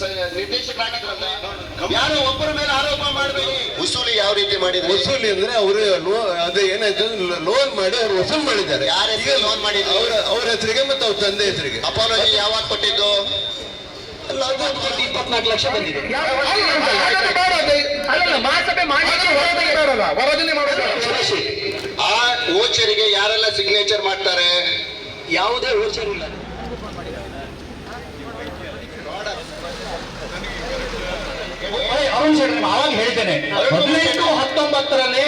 ಸ- ನಿರ್ದೇಶಕರಾಗಿದ್ರಲ್ಲ? ಯಾರೋ ಒಬ್ಬರ ಮೇಲೆ ಆರೋಪ ಮಾಡಬೇಡಿ. ಉಸೂಲಿ ಯಾವ ರೀತಿ ಮಾಡಿದ್ರು? ವಸೂಲಿ ಅಂದ್ರೆ ಅವರು ಅದು ಏನಾಯ್ತು ಲೋನ್ ಮಾಡಿ ಅವ್ರು ವಸೂಲ್ ಮಾಡಿದ್ದಾರೆ. ಯಾರ ಹೆಸರಿಗೆ loan ಮಾಡಿದ್ರು? ಅವ್ರ ಅವ್ರ ಹೆಸರಿಗೆ ಮತ್ತೆ ಅವ್ರ ತಂದೆ ಹೆಸರಿಗೆ. ಅಪಾಲಜಿ ಯಾವಾಗ ಕೊಟ್ಟಿದ್ದು? ಇಪ್ಪತ್ನಾಲ್ಕು ಲಕ್ಷ ಬಂದಿದೆ. ಮಹಾಸಭೆ ಮಾಡೋದು ಆ ಓಚರಿಗೆ ಯಾರೆಲ್ಲ ಸಿಗ್ನೇಚರ್ ಮಾಡ್ತಾರೆ? ಯಾವುದೇ ಓಚರ್ ಇಲ್ಲ. ಅರುಣ್ ಶೆಟ್ಟಿ ಅವಾಗ ಹೇಳ್ತೇನೆ. ಹದಿನೆಂಟು ಹತ್ತೊಂಬತ್ತರಲ್ಲಿ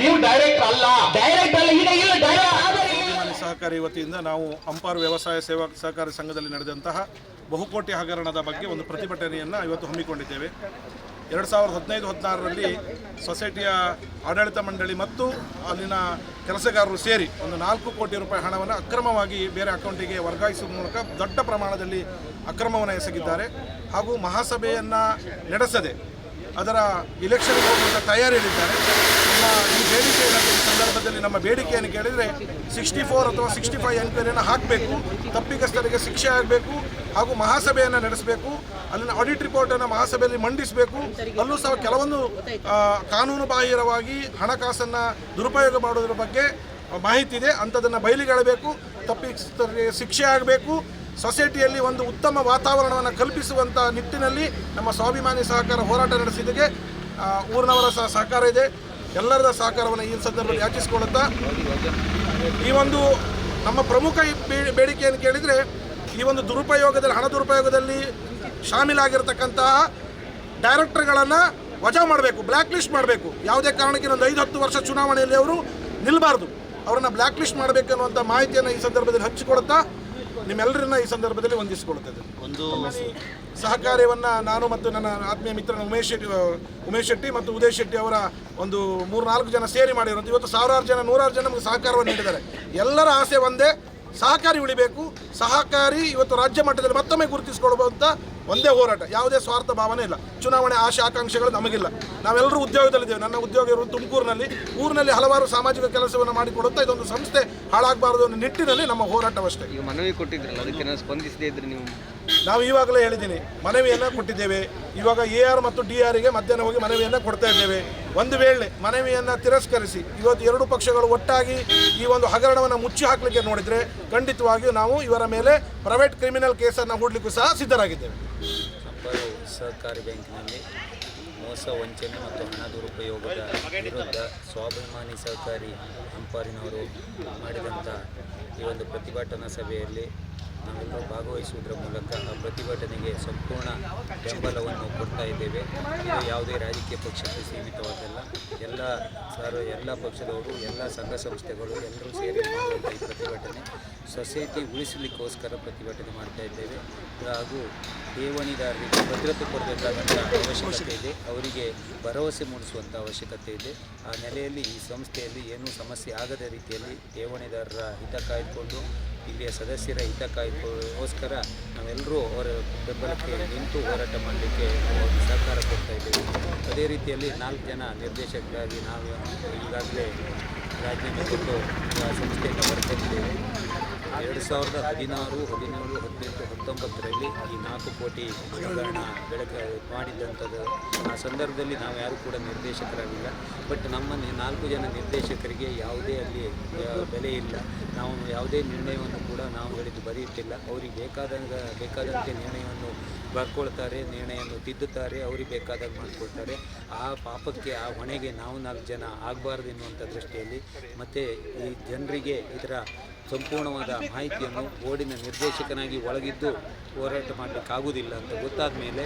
ನೀವು ಡೈರೆಕ್ಟ್ ಅಲ್ಲ. ಡೈರೆಕ್ಟ್ ಅಲ್ಲ ಈಗ ಇಲ್ಲ ಡೈರೆಕ್ಟ್ ಸಹಕಾರಿ ವತಿಯಿಂದ ನಾವು ಅಂಪಾರು ವ್ಯವಸಾಯ ಸೇವಾ ಸಹಕಾರಿ ಸಂಘದಲ್ಲಿ ನಡೆದಂತಹ ಬಹುಕೋಟಿ ಹಗರಣದ ಬಗ್ಗೆ ಒಂದು ಪ್ರತಿಭಟನೆಯನ್ನು ಇವತ್ತು ಹಮ್ಮಿಕೊಂಡಿದ್ದೇವೆ. ಎರಡು ಸಾವಿರದ ಹದಿನೈದು ಹದಿನಾರರಲ್ಲಿ ಸೊಸೈಟಿಯ ಆಡಳಿತ ಮಂಡಳಿ ಮತ್ತು ಅಲ್ಲಿನ ಕೆಲಸಗಾರರು ಸೇರಿ ಒಂದು ನಾಲ್ಕು ಕೋಟಿ ರೂಪಾಯಿ ಹಣವನ್ನು ಅಕ್ರಮವಾಗಿ ಬೇರೆ ಅಕೌಂಟಿಗೆ ವರ್ಗಾಯಿಸುವ ಮೂಲಕ ದೊಡ್ಡ ಪ್ರಮಾಣದಲ್ಲಿ ಅಕ್ರಮವನ್ನು ಎಸಗಿದ್ದಾರೆ ಹಾಗೂ ಮಹಾಸಭೆಯನ್ನು ನಡೆಸದೆ ಅದರ ಇಲೆಕ್ಷನ್ ಹೋಗುವಂಥ ತಯಾರಿಯಲ್ಲಿದ್ದಾರೆ. ನಮ್ಮ ಈ ಬೇಡಿಕೆ ಸಂದರ್ಭದಲ್ಲಿ ನಮ್ಮ ಬೇಡಿಕೆಯನ್ನು ಕೇಳಿದರೆ ಸಿಕ್ಸ್ಟಿ ಫೋರ್ ಅಥವಾ ಸಿಕ್ಸ್ಟಿ ಫೈವ್ ಎನ್ಕ್ವೈರಿಯನ್ನು ಹಾಕಬೇಕು ತಪ್ಪಿಗಸ್ಥರಿಗೆ ಶಿಕ್ಷೆ ಆಗಬೇಕು ಹಾಗೂ ಮಹಾಸಭೆಯನ್ನು ನಡೆಸಬೇಕು, ಅಲ್ಲಿನ ಆಡಿಟ್ ರಿಪೋರ್ಟನ್ನು ಮಹಾಸಭೆಯಲ್ಲಿ ಮಂಡಿಸಬೇಕು, ಅಲ್ಲೂ ಸಹ ಕೆಲವೊಂದು ಕಾನೂನು ಬಾಹಿರವಾಗಿ ಹಣಕಾಸನ್ನು ದುರುಪಯೋಗ ಮಾಡೋದ್ರ ಬಗ್ಗೆ ಮಾಹಿತಿ ಇದೆ ಅಂಥದನ್ನು ಬಯಲಿಗೆಳಬೇಕು ತಪ್ಪಿಸ್ತರಿಗೆ ಶಿಕ್ಷೆ ಆಗಬೇಕು ಸೊಸೈಟಿಯಲ್ಲಿ ಒಂದು ಉತ್ತಮ ವಾತಾವರಣವನ್ನು ಕಲ್ಪಿಸುವಂಥ ನಿಟ್ಟಿನಲ್ಲಿ ನಮ್ಮ ಸ್ವಾಭಿಮಾನಿ ಸಹಕಾರ ಹೋರಾಟ ನಡೆಸಿದ್ದಕ್ಕೆ ಊರಿನವರ ಸಹ ಸಹಕಾರ ಇದೆ. ಎಲ್ಲರ ಸಹಕಾರವನ್ನು ಈ ಸಂದರ್ಭದಲ್ಲಿ ಯಾಚಿಸಿಕೊಳ್ಳುತ್ತಾ, ಈ ಒಂದು ನಮ್ಮ ಪ್ರಮುಖ ಬೇಡಿಕೆ ಏನು ಕೇಳಿದರೆ ಈ ಒಂದು ದುರುಪಯೋಗದಲ್ಲಿ, ಹಣ ದುರುಪಯೋಗದಲ್ಲಿ ಶಾಮೀಲಾಗಿರ್ತಕ್ಕಂತಹ ಡೈರೆಕ್ಟರ್ಗಳನ್ನು ವಜಾ ಮಾಡಬೇಕು ಬ್ಲ್ಯಾಕ್ ಲಿಸ್ಟ್ ಮಾಡಬೇಕು. ಯಾವುದೇ ಕಾರಣಕ್ಕೆ ಒಂದು ಐದು ಹತ್ತು ವರ್ಷ ಚುನಾವಣೆಯಲ್ಲಿ ಅವರು ನಿಲ್ಲಬಾರ್ದು ಅವರನ್ನು ಬ್ಲ್ಯಾಕ್ ಲಿಸ್ಟ್ ಮಾಡಬೇಕು ಅನ್ನುವಂಥ ಮಾಹಿತಿಯನ್ನು ಈ ಸಂದರ್ಭದಲ್ಲಿ ಹಂಚಿಕೊಳ್ತಾ ನಿಮ್ಮೆಲ್ಲರನ್ನ ಈ ಸಂದರ್ಭದಲ್ಲಿ ವಂದಿಸಿಕೊಳ್ಳುತ್ತದೆ ಒಂದು ಸಹಕಾರ್ಯವನ್ನ ನಾನು ಮತ್ತು ನನ್ನ ಆತ್ಮೀಯ ಮಿತ್ರನ ಉಮೇಶ್ ಶೆಟ್ಟಿ ಉಮೇಶ್ ಶೆಟ್ಟಿ ಮತ್ತು ಉದಯ್ ಶೆಟ್ಟಿ ಅವರ ಒಂದು ಮೂರ್ನಾಲ್ಕು ಜನ ಸೇರಿ ಮಾಡಿರುವಂತ ಇವತ್ತು ಸಾವಿರಾರು ಜನ ನೂರಾರು ಜನ ನಮಗೆ ಸಹಕಾರವನ್ನು ನೀಡಿದ್ದಾರೆ. ಎಲ್ಲರ ಆಸೆ ಒಂದೇ ಸಹಕಾರಿ ಉಳಿಬೇಕು. ಸಹಕಾರಿ ಇವತ್ತು ರಾಜ್ಯ ಮಟ್ಟದಲ್ಲಿ ಮತ್ತೊಮ್ಮೆ ಗುರುತಿಸಿಕೊಳ್ಳುವಂಥ ಒಂದೇ ಹೋರಾಟ. ಯಾವುದೇ ಸ್ವಾರ್ಥ ಭಾವನೆ ಇಲ್ಲ. ಚುನಾವಣೆ ಆಶೆ ಆಕಾಂಕ್ಷೆಗಳು ನಮಗಿಲ್ಲ. ನಾವೆಲ್ಲರೂ ಉದ್ಯೋಗದಲ್ಲಿದ್ದೇವೆ. ನನ್ನ ಉದ್ಯೋಗ ಇರುವ ತುಮಕೂರಿನಲ್ಲಿ. ಊರಿನಲ್ಲಿ ಹಲವಾರು ಸಾಮಾಜಿಕ ಕೆಲಸವನ್ನು ಮಾಡಿಕೊಡುತ್ತಾ ಇದೊಂದು ಸಂಸ್ಥೆ ಹಾಳಾಗಬಾರದು ಅನ್ನೋ ನಿಟ್ಟಿನಲ್ಲಿ ನಮ್ಮ ಹೋರಾಟವಷ್ಟೇ. ಮನವಿ ಕೊಟ್ಟಿದ್ರಲ್ಲ, ಅದಕ್ಕೆ ಸ್ಪಂದಿಸದೇ ಇದ್ರೆ ನೀವು ನಾವು ಈವಾಗಲೇ ಹೇಳಿದ್ದೀನಿ, ಮನವಿಯನ್ನು ಕೊಟ್ಟಿದ್ದೇವೆ. ಇವಾಗ ಎ ಆರ್ ಮತ್ತು ಡಿ ಆರ್ಗೆ ಮಧ್ಯಾಹ್ನ ಹೋಗಿ ಮನವಿಯನ್ನು ಕೊಡ್ತಾ ಇದ್ದೇವೆ. ಒಂದು ವೇಳೆ ಮನವಿಯನ್ನು ತಿರಸ್ಕರಿಸಿ, ಇವತ್ತು ಎರಡು ಪಕ್ಷಗಳು ಒಟ್ಟಾಗಿ ಈ ಒಂದು ಹಗರಣವನ್ನು ಮುಚ್ಚಿ ಹಾಕಲಿಕ್ಕೆ ನೋಡಿದರೆ ಖಂಡಿತವಾಗಿಯೂ ನಾವು ಇವರ ಮೇಲೆ ಪ್ರೈವೇಟ್ ಕ್ರಿಮಿನಲ್ ಕೇಸನ್ನು ಹೂಡಲಿಕ್ಕೂ ಸಹ ಸಿದ್ಧರಾಗಿದ್ದೇವೆ. ಸಹಕಾರಿ ಬ್ಯಾಂಕಿನಲ್ಲಿ ಮೋಸ, ವಂಚನೆ ಮತ್ತು ಹಣ ದುರುಪಯೋಗದ ವಿರುದ್ಧ ಸ್ವಾಭಿಮಾನಿ ಸಹಕಾರಿ ಅಂಪಾರಿನವರು ಮಾಡಿದಂಥ ಈ ಒಂದು ಪ್ರತಿಭಟನಾ ಸಭೆಯಲ್ಲಿ ನಾವೆಲ್ಲರೂ ಭಾಗವಹಿಸುವುದರ ಮೂಲಕ ಪ್ರತಿಭಟನೆಗೆ ಸಂಪೂರ್ಣ ಬೆಂಬಲವನ್ನು ಕೊಡ್ತಾ ಇದ್ದೇವೆ. ಇದು ಯಾವುದೇ ರಾಜಕೀಯ ಪಕ್ಷಕ್ಕೆ ಸೀಮಿತವಾದಲ್ಲ ಎಲ್ಲ ಸರ್, ಎಲ್ಲ ಪಕ್ಷದವರು, ಎಲ್ಲ ಸಂಘ ಸಂಸ್ಥೆಗಳು ಎಲ್ಲರೂ ಸೇರಿ ಮಾಡುವಂಥ ಈ ಪ್ರತಿಭಟನೆ. ಸೊಸೈಟಿ ಉಳಿಸಲಿಕ್ಕೋಸ್ಕರ ಪ್ರತಿಭಟನೆ ಮಾಡ್ತಾ ಇದ್ದೇವೆ. ಹಾಗೂ ಠೇವಣಿದಾರರಿಗೆ ಭದ್ರತೆ ಕೊಡಬೇಕಾದಂಥ ಅವಶ್ಯಕತೆ ಇದೆ. ಅವರಿಗೆ ಭರವಸೆ ಮೂಡಿಸುವಂಥ ಅವಶ್ಯಕತೆ ಇದೆ. ಆ ನೆಲೆಯಲ್ಲಿ ಈ ಸಂಸ್ಥೆಯಲ್ಲಿ ಏನೂ ಸಮಸ್ಯೆ ಆಗದ ರೀತಿಯಲ್ಲಿ ಠೇವಣಿದಾರರ ಹಿತ ಕಾಯ್ದುಕೊಂಡು ಇಲ್ಲಿಯ ಸದಸ್ಯರ ಹಿತ ಕಾಯ್ಕೋಸ್ಕರ ನಾವೆಲ್ಲರೂ ಅವರ ಬೆಂಬಲಕ್ಕೆ ನಿಂತು ಹೋರಾಟ ಮಾಡಲಿಕ್ಕೆ ನಾವು ಸಹಕಾರ ಕೊಡ್ತಾ ಇದ್ದೇವೆ. ಅದೇ ರೀತಿಯಲ್ಲಿ ನಾಲ್ಕು ಜನ ನಿರ್ದೇಶಕರಾಗಿ ನಾವು ಈಗಾಗಲೇ ರಾಜೀನಾಮೆ ಕೊಟ್ಟು ಆ ಸಂಸ್ಥೆಯಿಂದ ಹೊರತಂದಿದ್ದೇವೆ ಎರಡು ಸಾವಿರದ ಹದಿನಾರು, ಹದಿನೇಳು, ಹದಿನೆಂಟು, ಹತ್ತೊಂಬತ್ತರಲ್ಲಿ ಈ ನಾಲ್ಕು ಕೋಟಿ ಹಣ ಬೆಳಕ ಮಾಡಿದ್ದಂಥದ್ದು ಆ ಸಂದರ್ಭದಲ್ಲಿ ನಾವು ಯಾರೂ ಕೂಡ ನಿರ್ದೇಶಕರಾಗಿಲ್ಲ. ಬಟ್ ನಮ್ಮ ನಾಲ್ಕು ಜನ ನಿರ್ದೇಶಕರಿಗೆ ಯಾವುದೇ ಅಲ್ಲಿ ಬೆಲೆ ಇಲ್ಲ. ನಾವು ಯಾವುದೇ ನಿರ್ಣಯವನ್ನು ಕೂಡ ನಾವು ಹೇಳಿದ್ದು ಬರೆಯುತ್ತಿಲ್ಲ. ಅವರಿಗೆ ಬೇಕಾದಂಗ, ಬೇಕಾದಂತೆ ನಿರ್ಣಯವನ್ನು ಬರ್ಕೊಳ್ತಾರೆ, ನಿರ್ಣಯವನ್ನು ತಿದ್ದುತ್ತಾರೆ, ಅವ್ರಿಗೆ ಬೇಕಾದಾಗ ಮಾಡಿಕೊಳ್ತಾರೆ. ಆ ಪಾಪಕ್ಕೆ, ಆ ಹೊಣೆಗೆ ನಾವು ನಾಲ್ಕು ಜನ ಆಗಬಾರ್ದು ಎನ್ನುವಂಥ ದೃಷ್ಟಿಯಲ್ಲಿ ಮತ್ತು ಈ ಜನರಿಗೆ ಇದರ ಸಂಪೂರ್ಣವಾದ ಮಾಹಿತಿಯನ್ನು ಬೋರ್ಡಿನ ನಿರ್ದೇಶಕನಾಗಿ ಒಳಗಿದ್ದು ಹೋರಾಟ ಮಾಡಲಿಕ್ಕಾಗುವುದಿಲ್ಲ ಅಂತ ಗೊತ್ತಾದ ಮೇಲೆ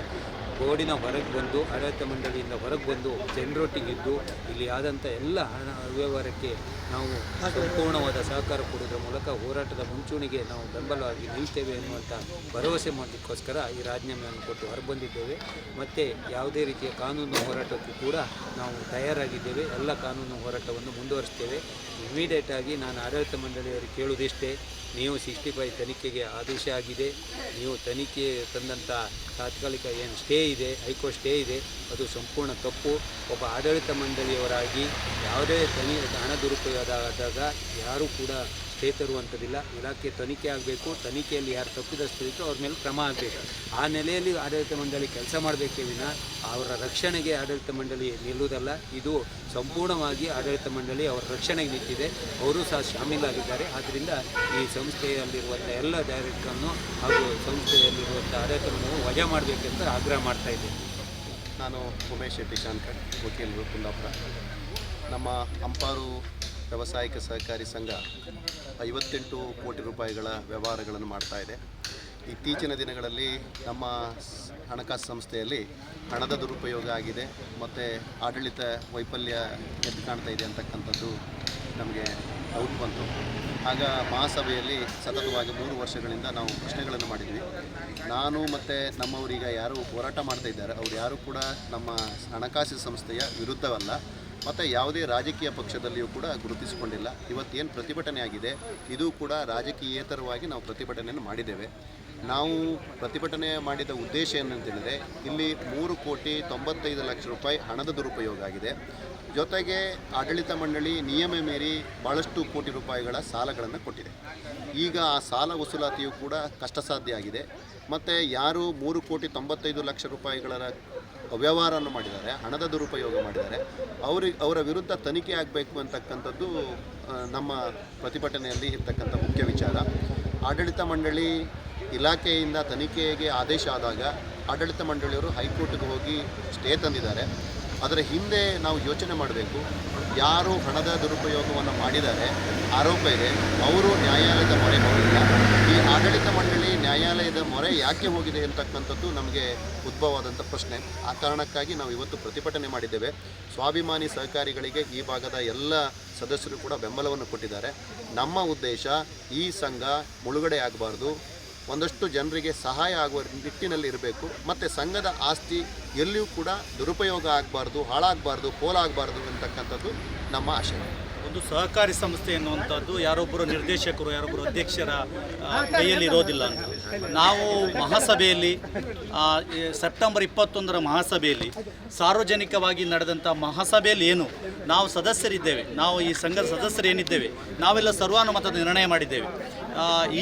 ಬೋರ್ಡಿನ ಹೊರಗೆ ಬಂದು, ಆಡಳಿತ ಮಂಡಳಿಯಿಂದ ಹೊರಗೆ ಬಂದು ಜನರೊಟ್ಟಿಗಿದ್ದು, ಇಲ್ಲಿ ಆದಂಥ ಎಲ್ಲ ಹಣ ಅವ್ಯವಹಾರಕ್ಕೆ ನಾವು ಸಂಪೂರ್ಣವಾದ ಸಹಕಾರ ಕೊಡೋದ್ರ ಮೂಲಕ ಹೋರಾಟದ ಮುಂಚೂಣಿಗೆ ನಾವು ಬೆಂಬಲವಾಗಿ ನಿಲ್ತೇವೆ ಎನ್ನುವಂಥ ಭರವಸೆ ಮಾಡಲಿಕ್ಕೋಸ್ಕರ ಈ ರಾಜೀನಾಮೆಯನ್ನು ಕೊಟ್ಟು ಹೊರಬಂದಿದ್ದೇವೆ. ಮತ್ತು ಯಾವುದೇ ರೀತಿಯ ಕಾನೂನು ಹೋರಾಟಕ್ಕೂ ಕೂಡ ನಾವು ತಯಾರಾಗಿದ್ದೇವೆ. ಎಲ್ಲ ಕಾನೂನು ಹೋರಾಟವನ್ನು ಮುಂದುವರಿಸ್ತೇವೆ. ಇಮಿಡಿಯೇಟ್ ಆಗಿ ನಾನು ಆಡಳಿತ ಮಂಡಳಿಯವರಿಗೆ ಕೇಳುವುದಿಷ್ಟೇ, ನೀವು ಸಿಕ್ಸ್ಟಿ ಫೈವ್ ತನಿಖೆಗೆ ಆದೇಶ ಆಗಿದೆ. ನೀವು ತನಿಖೆ ತಂದಂಥ ತಾತ್ಕಾಲಿಕ ಏನು ಸ್ಟೇ ಇದೆ, ಹೈಕೋರ್ಟ್ ಸ್ಟೇ ಇದೆ, ಅದು ಸಂಪೂರ್ಣ ತಪ್ಪು. ಒಬ್ಬ ಆಡಳಿತ ಮಂಡಳಿಯವರಾಗಿ ಯಾವುದೇ ತನಿ, ಹಣ ದುರುಪಯೋಗ ಆದಾಗ ಯಾರೂ ಕೂಡ ಸ್ಟೇ ತರುವಂಥದ್ದಿಲ್ಲ ಇಲಾಖೆ ತನಿಖೆ ಆಗಬೇಕು. ತನಿಖೆಯಲ್ಲಿ ಯಾರು ತಪ್ಪಿದಸ್ಥರಿದ್ದು ಅವ್ರ ಮೇಲೆ ಕ್ರಮ ಆಗಬೇಕು. ಆ ನೆಲೆಯಲ್ಲಿ ಆಡಳಿತ ಮಂಡಳಿ ಕೆಲಸ ಮಾಡಬೇಕೇ ವಿನ ಅವರ ರಕ್ಷಣೆಗೆ ಆಡಳಿತ ಮಂಡಳಿ ನಿಲ್ಲುವುದಲ್ಲ. ಇದು ಸಂಪೂರ್ಣವಾಗಿ ಆಡಳಿತ ಮಂಡಳಿ ಅವರ ರಕ್ಷಣೆಗೆ ನಿಂತಿದೆ. ಅವರು ಸಹ ಶಾಮೀಲಾಗಿದ್ದಾರೆ. ಆದ್ದರಿಂದ ಈ ಸಂಸ್ಥೆಯಲ್ಲಿರುವಂಥ ಎಲ್ಲ ಡೈರೆಕ್ಟರನ್ನು ಹಾಗೂ ಸಂಸ್ಥೆಯಲ್ಲಿರುವಂಥ ಆಡಳಿತ ಮಂಡಳಿ ವಜಾ ಮಾಡಬೇಕಂತ ಆಗ್ರಹ ಮಾಡ್ತಾ ನಾನು ಉಮೇಶ್ ಶೆಟ್ಟಿ ಶಾನ್ಕರ್ ವಕೀಲರು ಕುಂದಾಪುರ. ನಮ್ಮ ಅಂಪಾರು ವ್ಯವಸಾಯಿಕ ಸಹಕಾರಿ ಸಂಘ ಐವತ್ತೆಂಟು ಕೋಟಿ ರೂಪಾಯಿಗಳ ವ್ಯವಹಾರಗಳನ್ನು ಮಾಡ್ತಾ ಇದೆ. ಇತ್ತೀಚಿನ ದಿನಗಳಲ್ಲಿ ನಮ್ಮ ಹಣಕಾಸು ಸಂಸ್ಥೆಯಲ್ಲಿ ಹಣದ ದುರುಪಯೋಗ ಆಗಿದೆ, ಮತ್ತು ಆಡಳಿತ ವೈಫಲ್ಯ ಎದ್ದು ಕಾಣ್ತಾ ಇದೆ ಅಂತಕ್ಕಂಥದ್ದು ನಮಗೆ ಔಟ್ ಬಂತು. ಆಗ ಮಹಾಸಭೆಯಲ್ಲಿ ಸತತವಾಗಿ ಮೂರು ವರ್ಷಗಳಿಂದ ನಾವು ಪ್ರಶ್ನೆಗಳನ್ನು ಮಾಡಿದ್ವಿ. ನಾನು ಮತ್ತು ನಮ್ಮವರೀಗ ಯಾರು ಹೋರಾಟ ಮಾಡ್ತಾ ಇದ್ದಾರೆ, ಅವ್ರು ಯಾರು ಕೂಡ ನಮ್ಮ ಹಣಕಾಸು ಸಂಸ್ಥೆಯ ವಿರುದ್ಧವಲ್ಲ. ಮತ್ತು ಯಾವುದೇ ರಾಜಕೀಯ ಪಕ್ಷದಲ್ಲಿಯೂ ಕೂಡ ಗುರುತಿಸಿಕೊಂಡಿಲ್ಲ. ಇವತ್ತೇನು ಪ್ರತಿಭಟನೆ ಆಗಿದೆ ಇದು ಕೂಡ ರಾಜಕೀಯೇತರವಾಗಿ ನಾವು ಪ್ರತಿಭಟನೆಯನ್ನು ಮಾಡಿದ್ದೇವೆ. ನಾವು ಪ್ರತಿಭಟನೆ ಮಾಡಿದ ಉದ್ದೇಶ ಏನಂತೇಳಿದರೆ, ಇಲ್ಲಿ ಮೂರು ಕೋಟಿ ತೊಂಬತ್ತೈದು ಲಕ್ಷ ರೂಪಾಯಿ ಹಣದ ದುರುಪಯೋಗ ಆಗಿದೆ. ಜೊತೆಗೆ ಆಡಳಿತ ಮಂಡಳಿ ನಿಯಮ ಮೀರಿ ಭಾಳಷ್ಟು ಕೋಟಿ ರೂಪಾಯಿಗಳ ಸಾಲಗಳನ್ನು ಕೊಟ್ಟಿದೆ. ಈಗ ಆ ಸಾಲ ವಸೂಲಾತಿಯು ಕೂಡ ಕಷ್ಟಸಾಧ್ಯ ಆಗಿದೆ. ಮತ್ತು ಯಾರು ಮೂರು ಕೋಟಿ ತೊಂಬತ್ತೈದು ಲಕ್ಷ ರೂಪಾಯಿಗಳ ಅವ್ಯವಹಾರವನ್ನು ಮಾಡಿದ್ದಾರೆ, ಹಣದ ದುರುಪಯೋಗ ಮಾಡಿದ್ದಾರೆ. ಅವ್ರಿಗೆ, ಅವರ ವಿರುದ್ಧ ತನಿಖೆ ಆಗಬೇಕು ಅಂತಕ್ಕಂಥದ್ದು ನಮ್ಮ ಪ್ರತಿಭಟನೆಯಲ್ಲಿ ಇರ್ತಕ್ಕಂಥ ಮುಖ್ಯ ವಿಚಾರ. ಆಡಳಿತ ಮಂಡಳಿ ಇಲಾಖೆಯಿಂದ ತನಿಖೆಗೆ ಆದೇಶ ಆದಾಗ ಆಡಳಿತ ಮಂಡಳಿಯವರು ಹೈಕೋರ್ಟ್ಗೆ ಹೋಗಿ ಸ್ಟೇ ತಂದಿದ್ದಾರೆ. ಅದರ ಹಿಂದೆ ನಾವು ಯೋಚನೆ ಮಾಡಬೇಕು, ಯಾರು ಹಣದ ದುರುಪಯೋಗವನ್ನು ಮಾಡಿದ್ದಾರೆ, ಆರೋಪ ಇದೆ, ಅವರು ನ್ಯಾಯಾಲಯದ ಮೊರೆ ಹೋಗಿಲ್ಲ. ಈ ಆಡಳಿತ ಮಂಡಳಿ ನ್ಯಾಯಾಲಯದ ಮೊರೆ ಯಾಕೆ ಹೋಗಿದೆ ಅಂತಕ್ಕಂಥದ್ದು ನಮಗೆ ಉದ್ಭವವಾದಂಥ ಪ್ರಶ್ನೆ. ಆ ಕಾರಣಕ್ಕಾಗಿ ನಾವು ಇವತ್ತು ಪ್ರತಿಭಟನೆ ಮಾಡಿದ್ದೇವೆ. ಸ್ವಾಭಿಮಾನಿ ಸಹಕಾರಿಗಳಿಗೆ ಈ ಭಾಗದ ಎಲ್ಲ ಸದಸ್ಯರು ಕೂಡ ಬೆಂಬಲವನ್ನು ಕೊಟ್ಟಿದ್ದಾರೆ. ನಮ್ಮ ಉದ್ದೇಶ, ಈ ಸಂಘ ಮುಳುಗಡೆ ಆಗಬಾರ್ದು. ಒಂದಷ್ಟು ಜನರಿಗೆ ಸಹಾಯ ಆಗುವ ನಿಟ್ಟಿನಲ್ಲಿ ಇರಬೇಕು. ಮತ್ತು ಸಂಘದ ಆಸ್ತಿ ಎಲ್ಲಿಯೂ ಕೂಡ ದುರುಪಯೋಗ ಆಗಬಾರ್ದು, ಹಾಳಾಗಬಾರ್ದು ಪೋಲಾಗಬಾರ್ದು ಅಂತಕ್ಕಂಥದ್ದು ನಮ್ಮ ಆಶಯ. ಒಂದು ಸಹಕಾರಿ ಸಂಸ್ಥೆ ಎನ್ನುವಂಥದ್ದು ಯಾರೊಬ್ಬರು ನಿರ್ದೇಶಕರು, ಯಾರೊಬ್ಬರು ಅಧ್ಯಕ್ಷರ ಕೈಯಲ್ಲಿ ಇರೋದಿಲ್ಲ ಅಂತ. ನಾವು ಮಹಾಸಭೆಯಲ್ಲಿ ಸೆಪ್ಟೆಂಬರ್ ಇಪ್ಪತ್ತೊಂದರ ಮಹಾಸಭೆಯಲ್ಲಿ ಸಾರ್ವಜನಿಕವಾಗಿ ನಡೆದಂಥ ಮಹಾಸಭೆಯಲ್ಲಿ ಏನು, ನಾವು ಸದಸ್ಯರಿದ್ದೇವೆ. ನಾವು ಈ ಸಂಘದ ಸದಸ್ಯರು ಏನಿದ್ದೇವೆ, ನಾವೆಲ್ಲ ಸರ್ವಾನುಮತದ ನಿರ್ಣಯ ಮಾಡಿದ್ದೇವೆ.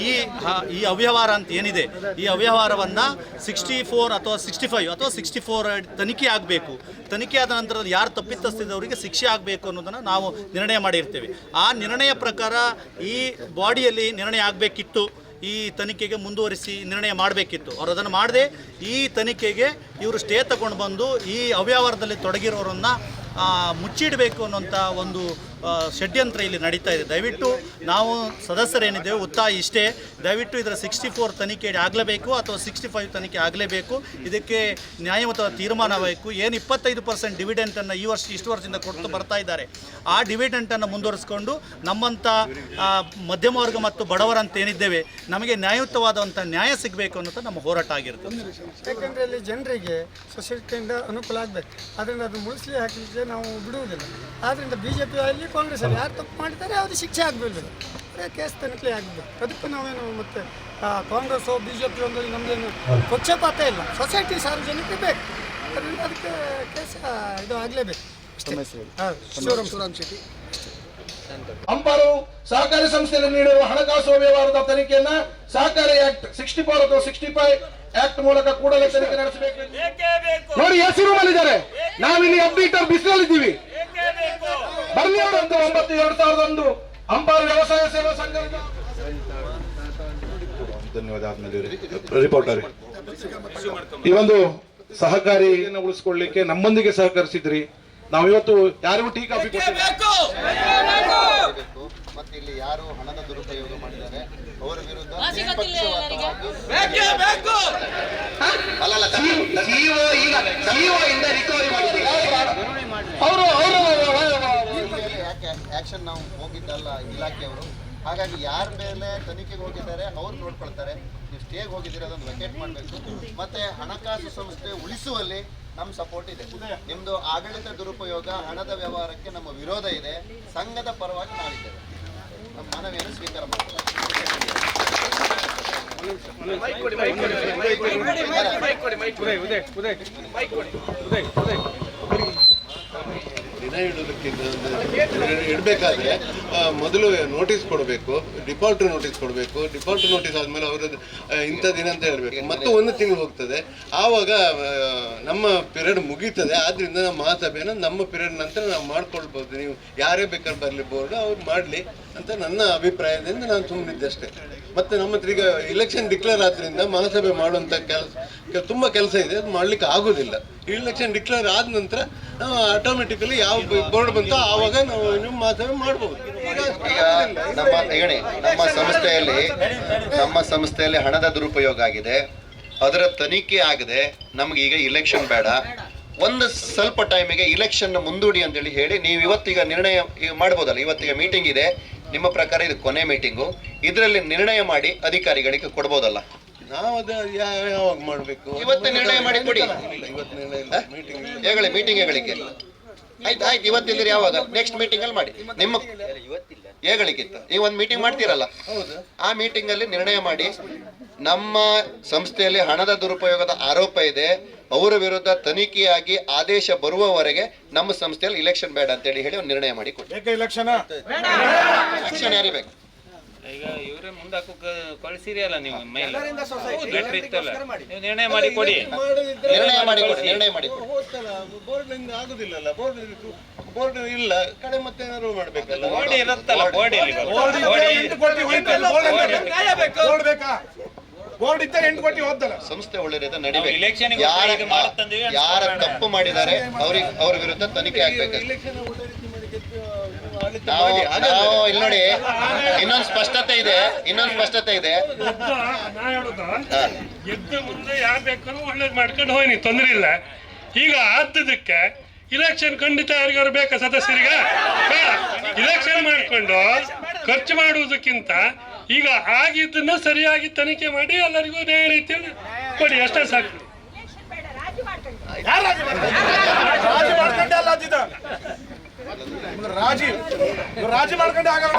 ಈ ಈ ಅವ್ಯವಹಾರ ಅಂತ ಏನಿದೆ? ಈ ಅವ್ಯವಹಾರವನ್ನು ಸಿಕ್ಸ್ಟಿ ಫೋರ್ ಅಥವಾ ಸಿಕ್ಸ್ಟಿ ಫೈವ್ ಅಥವಾ ಸಿಕ್ಸ್ಟಿ ಫೋರ್ ತನಿಖೆ ಆಗಬೇಕು. ತನಿಖೆ ಆದ ನಂತರ ಯಾರು ತಪ್ಪಿತಸ್ಥಿದವರಿಗೆ ಶಿಕ್ಷೆ ಆಗಬೇಕು ಅನ್ನೋದನ್ನು ನಾವು ನಿರ್ಣಯ ಮಾಡಿರ್ತೇವೆ. ಆ ನಿರ್ಣಯ ಪ್ರಕಾರ ಈ ಬಾಡಿಯಲ್ಲಿ ನಿರ್ಣಯ ಆಗಬೇಕಿತ್ತು. ಈ ತನಿಖೆಗೆ ಮುಂದುವರಿಸಿ ನಿರ್ಣಯ ಮಾಡಬೇಕಿತ್ತು. ಅವರು ಅದನ್ನು ಮಾಡದೆ ಈ ತನಿಖೆಗೆ ಇವರು ಸ್ಟೇ ತಗೊಂಡು ಬಂದು ಈ ಅವ್ಯವಹಾರದಲ್ಲಿ ತೊಡಗಿರೋರನ್ನು ಮುಚ್ಚಿಡಬೇಕು ಅನ್ನೋಂಥ ಒಂದು ಷಡ್ಯಂತ್ರ ಇಲ್ಲಿ ನಡೀತಾ ಇದೆ. ದಯವಿಟ್ಟು ನಾವು ಸದಸ್ಯರೇನಿದ್ದೇವೆ, ಒತ್ತಾಯ ಇಷ್ಟೇ. ದಯವಿಟ್ಟು ಇದರ ಸಿಕ್ಸ್ಟಿ ಫೋರ್ ತನಿಖೆ ಆಗಲೇಬೇಕು ಅಥವಾ ಸಿಕ್ಸ್ಟಿ ಫೈವ್ ತನಿಖೆ ಆಗಲೇಬೇಕು. ಇದಕ್ಕೆ ನ್ಯಾಯಯುತ ತೀರ್ಮಾನ ಬೇಕು ಏನು ಇಪ್ಪತ್ತೈದು ಪರ್ಸೆಂಟ್ ಡಿವಿಡೆಂಟನ್ನು ಈ ವರ್ಷ, ಇಷ್ಟು ವರ್ಷದಿಂದ ಕೊಡ್ತು ಬರ್ತಾ ಇದ್ದಾರೆ. ಆ ಡಿವಿಡೆಂಟನ್ನು ಮುಂದುವರಿಸ್ಕೊಂಡು ನಮ್ಮಂಥ ಮಧ್ಯಮ ವರ್ಗ ಮತ್ತು ಬಡವರಂತೇನಿದ್ದೇವೆ, ನಮಗೆ ನ್ಯಾಯಯುತವಾದಂಥ ನ್ಯಾಯ ಸಿಗಬೇಕು ಅನ್ನೋದು ನಮ್ಮ ಹೋರಾಟ ಆಗಿರುತ್ತೆ ಯಾಕಂದರೆ ಅಲ್ಲಿ ಜನರಿಗೆ ಸೊಸೈಟಿಯಿಂದ ಅನುಕೂಲ ಆಗಬೇಕು. ಅದರಿಂದ ಅದು ಮುಳುಸಲಿ ಹಾಕಲಿಕ್ಕೆ ನಾವು ಬಿಡುವುದಿಲ್ಲ. ಆದ್ದರಿಂದ ಬಿ ಜೆ ಪಿ ಆಗಲಿ ಕಾಂಗ್ರೆಸ್ ಅಲ್ಲಿ ಯಾರು ತಪ್ಪು ಮಾಡಿದ್ದಾರೆ ಅವ್ರಿಗೆ ಶಿಕ್ಷೆ ಆಗಬೇಕು. ಅದೇ ಕೇಸ್ ತನಿಖೆ ಆಗಬೇಕು. ಅದಕ್ಕೆ ನಾವೇನು ಮತ್ತೆ ಆ, ಕಾಂಗ್ರೆಸ್ಸು ಬಿ ಜೆ ಪಿ ಒಂದು ನಮ್ಮದೇನು ಪಕ್ಷಪಾತ ಇಲ್ಲ. ಸೊಸೈಟಿ ಸಾರ್ವಜನಿಕ ಬೇಕು. ಅದರಿಂದ ಅದಕ್ಕೆ ಕೇಸ್ ಇದು ಆಗಲೇಬೇಕು. ಶಿವರಾಮ್ ಶೆಟ್ಟಿ. ಅಂಪಾರು ಸಹಕಾರಿ ಸಂಸ್ಥೆಯಲ್ಲಿ ನೀಡಿರುವ ಹಣಕಾಸು ವ್ಯವಹಾರದ ತನಿಖೆಯನ್ನ ಸಹಕಾರಿ ಆಕ್ಟ್ ಸಿಕ್ಸ್ಟಿ ಫೋರ್ ಅಥವಾ ಸಿಕ್ಸ್ಟಿ ಫೈವ್ ಆಕ್ಟ್ ಮೂಲಕ ಕೂಡಲೇ ತನಿಖೆ ನಡೆಸಬೇಕು. ನೋಡಿ ಹಸಿರು ಮಾಡಿದ್ದಾರೆ ಅಲ್ಲಿ ಇದ್ದಾರೆ ನಾವಿಲ್ಲಿ ಮೀಟರ್ ಬಿಸಿಲಲ್ಲಿದ್ದೀವಿ. ಬರ್ಲಿ ಒಂಬತ್ತು ಎರಡ್ ಸಾವಿರದ ಒಂದು. ಅಂಬಾರ್ ವ್ಯವಸಾಯ ಸೇವಾ ಸಂಘ. ಧನ್ಯವಾದ. ರಿಪೋರ್ಟರ್. ಈ ಒಂದು ಸಹಕಾರಿಯನ್ನು ಉಳಿಸ್ಕೊಳ್ಳಿಕ್ಕೆ ನಮ್ಮೊಂದಿಗೆ ಸಹಕರಿಸಿದ್ರಿ. ನಾವು ಇವತ್ತು ಯಾರಿಗೂ ಟೀ ಕಾಫಿ ಮತ್ತೆ ಇಲ್ಲಿ ಯಾರು ಹಣದ ದುರುಪಯೋಗ ಮಾಡಿದ್ದಾರೆ? ಅವರ ವಿರುದ್ಧ ಅವರು ಅವರು ಯಾಕೆ ಆಕ್ಷನ್ ನಾವು ಹೋಗಿದ್ದಲ್ಲ ಇಲಾಖೆಯವರು. ಹಾಗಾಗಿ ಯಾರ ಮೇಲೆ ತನಿಖೆಗೆ ಹೋಗಿದ್ದಾರೆ ಅವ್ರು ನೋಡ್ಕೊಳ್ತಾರೆ. ನೀವು ಸ್ಟೇಗೆ ಹೋಗಿದ್ದೀರ ಅದನ್ನು ವೆಕೇಟ್ ಮಾಡಬೇಕು. ಮತ್ತು ಹಣಕಾಸು ಸಂಸ್ಥೆ ಉಳಿಸುವಲ್ಲಿ ನಮ್ಮ ಸಪೋರ್ಟ್ ಇದೆ. ನಿಮ್ಮದು ಆಡಳಿತ ದುರುಪಯೋಗ ಹಣದ ವ್ಯವಹಾರಕ್ಕೆ ನಮ್ಮ ವಿರೋಧ ಇದೆ. ಸಂಘದ ಪರವಾಗಿ ನಾವಿದ್ದೇವೆ. ನಮ್ಮ ಮನವಿಯನ್ನು ಸ್ವೀಕಾರ ಮಾಡ್ತೀವಿ. ದಿನ ಇಡೋದಕ್ಕಿಂತ ಇಡಬೇಕಾದ್ರೆ ಮೊದಲು ನೋಟಿಸ್ ಕೊಡಬೇಕು ಡಿಫಾಲ್ಟ್ ನೋಟಿಸ್ ಕೊಡಬೇಕು ಡಿಫಾಲ್ಟ್ ನೋಟಿಸ್ ಆದಮೇಲೆ ಅವರು ಇಂಥ ದಿನ ಅಂತ ಹೇಳಬೇಕು. ಮತ್ತು ಒಂದು ತಿಂಗಳು ಹೋಗ್ತದೆ. ಆವಾಗ ನಮ್ಮ ಪಿರಿಯಡ್ ಮುಗೀತದೆ. ಆದ್ದರಿಂದ ನಮ್ಮ ಮಹಾಸಭೆನ ನಮ್ಮ ಪಿರಿಯಡ್ ನಂತರ ನಾವು ಮಾಡ್ಕೊಳ್ಬೋದು. ನೀವು ಯಾರೇ ಬೇಕಾದ್ರೆ ಬರಲಿ, ಬೋರ್ಡ್ ಅವ್ರು ಮಾಡಲಿ. ಅಂತ ನನ್ನ ಅಭಿಪ್ರಾಯದಿಂದ ನಾನು ಅಷ್ಟೇ. ಮತ್ತೆ ನಮ್ಮ ಹತ್ರ ಈಗ ಇಲೆಕ್ಷನ್ ಡಿಕ್ಲೇರ್ ಆದ್ರಿಂದ ಮಹಾಸಭೆ ಮಾಡುವಂತ ಕೆಲಸ ತುಂಬ ಕೆಲಸ ಇದೆ. ಅದು ಮಾಡ್ಲಿಕ್ಕೆ ಆಗೋದಿಲ್ಲ. ಇಲೆಕ್ಷನ್ ಡಿಕ್ಲೇರ್ ಆದ ನಂತರ ನಾವು ಆಟೋಮೆಟಿಕಲಿ ಯಾವ ಬೋರ್ಡ್ ಬಂತೋ ಆವಾಗ ನಾವು ನಿಮ್ಮ ಮಹಾಸಭೆ ಮಾಡಬಹುದು ಈಗ ನಮ್ಮ ಹೇಳಿ ನಮ್ಮ ಸಂಸ್ಥೆಯಲ್ಲಿ ನಮ್ಮ ಸಂಸ್ಥೆಯಲ್ಲಿ ಹಣದ ದುರುಪಯೋಗ ಆಗಿದೆ. ಅದರ ತನಿಖೆ ಆಗದೆ ನಮ್ಗೆ ಈಗ ಇಲೆಕ್ಷನ್ ಬೇಡ. ಒಂದು ಸ್ವಲ್ಪ ಟೈಮಿಗೆ ಇಲೆಕ್ಷನ್ ಮುಂದೂಡಿ ಅಂತೇಳಿ ಹೇಳಿ ನೀವು ಇವತ್ತೀಗ ನಿರ್ಣಯ ಮಾಡ್ಬೋದಲ್ಲ ಇವತ್ತಿಗೆ ಮೀಟಿಂಗ್ ಇದೆ. ನಿಮ್ಮ ಪ್ರಕಾರ ಇದು ಕೊನೆ ಮೀಟಿಂಗು? ಇದರಲ್ಲಿ ನಿರ್ಣಯ ಮಾಡಿ ಅಧಿಕಾರಿಗಳಿಗೆ ಕೊಡ್ಬೋದಲ್ಲ? ನಾವು ಅದು ಯಾವಾಗ ಮಾಡಬೇಕು? ಇವತ್ತೇ ನಿರ್ಣಯ ಮಾಡಿ ಕೊಡಿ. ಇವತ್ತು ನಿರ್ಣಯ ಇಲ್ಲ. ಮೀಟಿಂಗ್ ಹೇಳಿ ಮೀಟಿಂಗ್ ಹೇಳಲಿಕ್ಕೆ ಆಯ್ತು ಆಯ್ತು ಇವತ್ತಿಲ್ಲದ್ರೆ ಯಾವಾಗ? ನೆಕ್ಸ್ಟ್ ಮೀಟಿಂಗ್ ಅಲ್ಲಿ ಮಾಡಿ. ನಿಮ್ಮ ಹೇಗಳಿಕ್ಕಿತ್ತು ನೀವು ಒಂದು ಮೀಟಿಂಗ್ ಮಾಡ್ತೀರಲ್ಲ? ಆ ಮೀಟಿಂಗ್ ಅಲ್ಲಿ ನಿರ್ಣಯ ಮಾಡಿ ನಮ್ಮ ಸಂಸ್ಥೆಯಲ್ಲಿ ಹಣದ ದುರುಪಯೋಗದ ಆರೋಪ ಇದೆ. ಅವರ ವಿರುದ್ಧ ತನಿಖೆಯಾಗಿ ಆದೇಶ ಬರುವವರೆಗೆ ನಮ್ಮ ಸಂಸ್ಥೆಯಲ್ಲಿ ಇಲೆಕ್ಷನ್ ಬೇಡ ಅಂತ ಹೇಳಿ ಒಂದು ನಿರ್ಣಯ ಮಾಡಿ ಕೊಡಿ ಏಕ ಇಲೆಕ್ಷನ್ ಆಕ್ಷನ್ ಯಾರಿಬೇಕು ಈಗ ಇವರೇ ಮುಂದಾಕು ಕಳಿಸಿರಿ ಅಲ್ಲ ನೀವು ಮೇಲ್ ಲೆಟರ್ ಇತ್ತಲ್ಲ. ನೀವು ನಿರ್ಣಯ ಮಾಡಿ ಕೊಡಿ. ನಿರ್ಣಯ ಮಾಡಿ ಕೊಡಿ ನಿರ್ಣಯ ಮಾಡಿ ಕೊಡಿ. ಹೋಗ್ತಲ್ಲ ಬೋರ್ಡ್ ಆಗುದಿಲ್ಲಲ್ಲ ಬೋರ್ಡ್ ಬೋರ್ಡ್ ಇಲ್ಲ ಕಡೆ ಮತ್ತೆ ಏನಾದ್ರು ಮಾಡ್ಬೇಕಲ್ಲ. ಬೋರ್ಡ್ ಇರುತ್ತಲ್ಲ ಬೋರ್ಡ್ ಇಲ್ಲಿ ಬೋರ್ಡ್ ಬೇಕಾ? ಬೋರ್ಡ್ ಇದ್ದರೆ ಎಂಟು ಕೋಟಿ ಹೋದಲ್ಲ ಸಂಸ್ಥೆ ಒಳ್ಳೆ ರೀತಿ ನಡಿಬೇಕು. ಗೆ ಯಾರ ಯಾರ ತಪ್ಪು ಮಾಡಿದ್ದಾರೆ ಅವ್ರಿಗೆ ಅವ್ರ ವಿರುದ್ಧ ತನಿಖೆ ಆಗ್ಬೇಕು. ಇಲೆಕ್ಷನ್ ನಾವು ಇಲ್ಲಿ ನೋಡಿ ಇನ್ನೊಂದು ಸ್ಪಷ್ಟತೆ ಇದೆ ಇನ್ನೊಂದು ಸ್ಪಷ್ಟತೆ ಇದೆ. ಹಾ. ಮುಂದೆ ಯಾರು ಬೇಕಾದ್ರೂ ಒಳ್ಳೇದು ಮಾಡ್ಕೊಂಡು ಹೋಗಿ ತೊಂದರೆ ಇಲ್ಲ. ಈಗ ಆದ್ದದಕ್ಕೆ ಇಲೆಕ್ಷನ್ ಖಂಡಿತ ಯಾರಿಗಾರು ಬೇಕಾ ಸದಸ್ಯರಿಗೆ? ಇಲೆಕ್ಷನ್ ಮಾಡಿಕೊಂಡು ಖರ್ಚು ಮಾಡುವುದಕ್ಕಿಂತ ಈಗ ಆಗಿದ್ದನ್ನ ಸರಿಯಾಗಿ ತನಿಖೆ ಮಾಡಿ ಎಲ್ಲರಿಗೂ ನ್ಯಾಯ ರೀತಿಯಲ್ಲಿ ಕೊಡಿ, ಅಷ್ಟೇ ಸಾಕು. ರಾಜಿ ರಾಜಿ ಮಾಡ್ಕೊಂಡೆ ಆಗಲ್ಲ